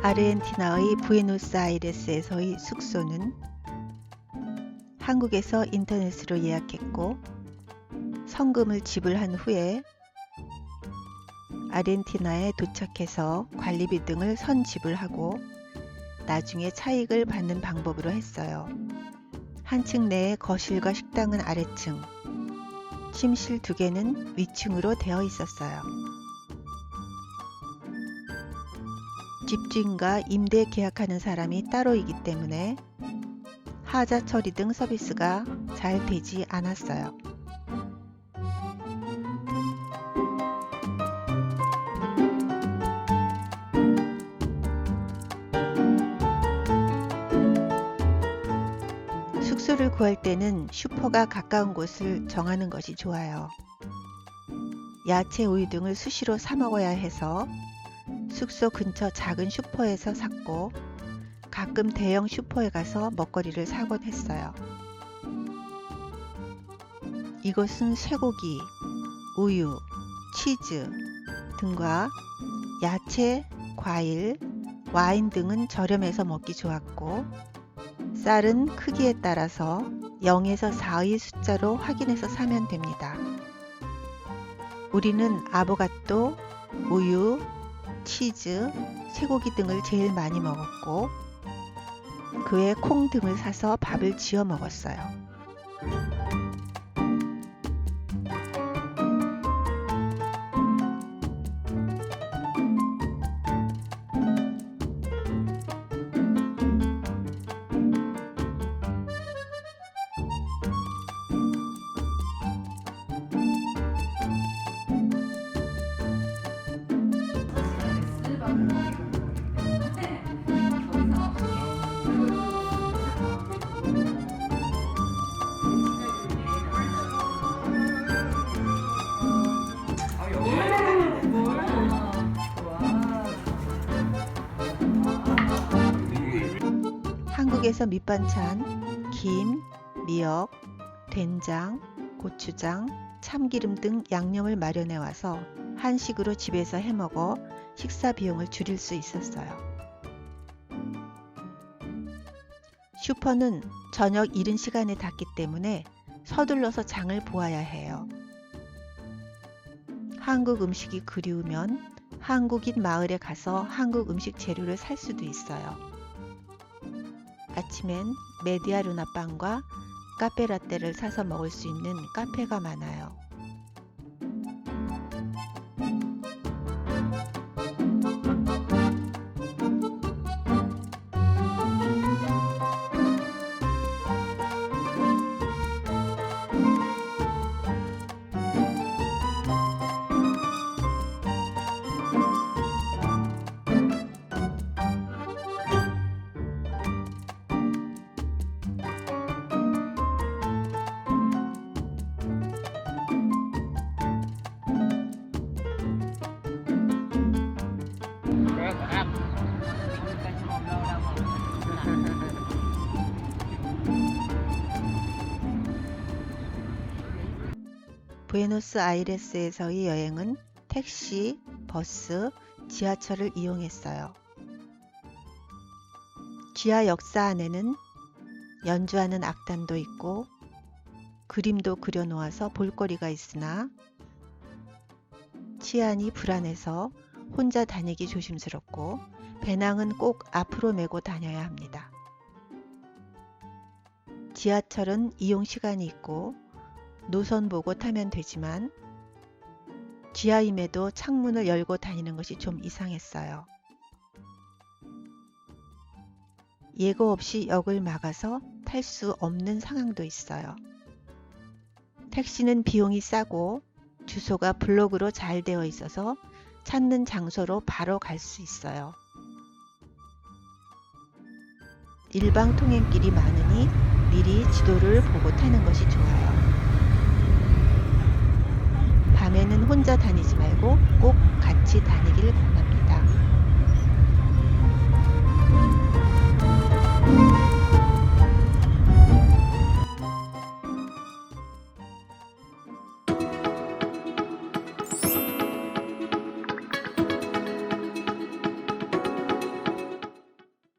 아르헨티나의 부에노스아이레스에서의 숙소는 한국에서 인터넷으로 예약했고 성금을 지불한 후에 아르헨티나에 도착해서 관리비 등을 선 지불하고 나중에 차익을 받는 방법으로 했어요. 한 층 내에 거실과 식당은 아래층, 침실 두 개는 위층으로 되어 있었어요. 집주인과 임대 계약하는 사람이 따로이기 때문에 하자 처리 등 서비스가 잘 되지 않았어요. 숙소를 구할 때는 슈퍼가 가까운 곳을 정하는 것이 좋아요. 야채, 우유 등을 수시로 사 먹어야 해서 숙소 근처 작은 슈퍼에서 샀고 가끔 대형 슈퍼에 가서 먹거리를 사곤 했어요. 이곳은 쇠고기, 우유, 치즈 등과 야채, 과일, 와인 등은 저렴해서 먹기 좋았고 쌀은 크기에 따라서 0에서 4의 숫자로 확인해서 사면 됩니다. 우리는 아보가토, 우유, 치즈, 쇠고기 등을 제일 많이 먹었고 그 외 콩 등을 사서 밥을 지어 먹었어요. 한국에서 밑반찬, 김, 미역, 된장, 고추장, 참기름 등 양념을 마련해 와서 한식으로 집에서 해 먹어 식사 비용을 줄일 수 있었어요. 슈퍼는 저녁 이른 시간에 닫기 때문에 서둘러서 장을 보아야 해요. 한국 음식이 그리우면 한국인 마을에 가서 한국 음식 재료를 살 수도 있어요. 아침엔 메디아루나 빵과 카페라떼를 사서 먹을 수 있는 카페가 많아요. 부에노스 아이레스에서의 여행은 택시, 버스, 지하철을 이용했어요. 지하 역사 안에는 연주하는 악단도 있고 그림도 그려놓아서 볼거리가 있으나 치안이 불안해서 혼자 다니기 조심스럽고 배낭은 꼭 앞으로 메고 다녀야 합니다. 지하철은 이용 시간이 있고 노선 보고 타면 되지만 지하임에도 창문을 열고 다니는 것이 좀 이상했어요. 예고 없이 역을 막아서 탈 수 없는 상황도 있어요. 택시는 비용이 싸고 주소가 블로그로 잘 되어 있어서 찾는 장소로 바로 갈 수 있어요. 일방 통행길이 많으니 미리 지도를 보고 타는 것이 좋아요. 밤에는 혼자 다니지 말고 꼭 같이 다니길